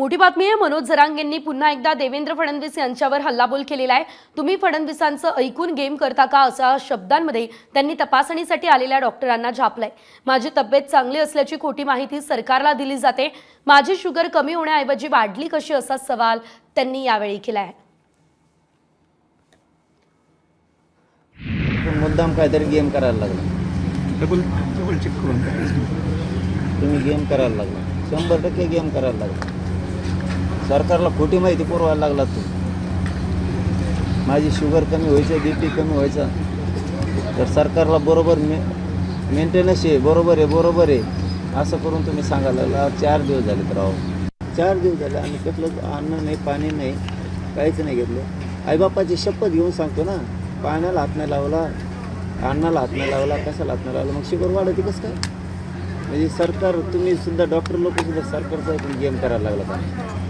मोठी बातमी आहे मनोज जरांगेंनी पुन्हा एकदा देवेंद्र फडणवीस यांच्यावर हल्लाबोल केलेला आहे. तुम्ही फडणवीसांचं ऐकून गेम करता का असा शब्दांमध्ये त्यांनी तपासणीसाठी आलेल्या डॉक्टरांना झापलंय. माझी तब्येत चांगली असल्याची खोटी माहिती सरकारला दिली जाते. माझी शुगर कमी होण्याऐवजी वाढली कशी असा सवाल त्यांनी यावेळी केला आहे मुद्दाम काहीतरी गेम करायला लागला. तुम्ही गेम करायला लागला. शंभर टक्के गेम करायला लागला. सरकारला खोटी माहिती पुरवायला लागला तू. माझी शुगर कमी व्हायचं बी पी कमी व्हायचा. तर सरकारला बरोबर मे मेंटेनन्स आहे बरोबर आहे बरोबर आहे. असं करून तुम्ही सांगायला लागला. आज चार दिवस झाले तर राव चार दिवस झाले आणि कसलं अन्न नाही पाणी नाही काहीच नाही घेतलं. आईबापाची शपथ घेऊन सांगतो ना पाण्याला हात नाही लावला अन्नाला हात नाही लावला कशाला हात नाही लावला मग शुगर वाढते कसं काय? म्हणजे सरकार तुम्ही सुद्धा डॉक्टर लोक सुद्धा सरकारचा गेम करायला लागला का?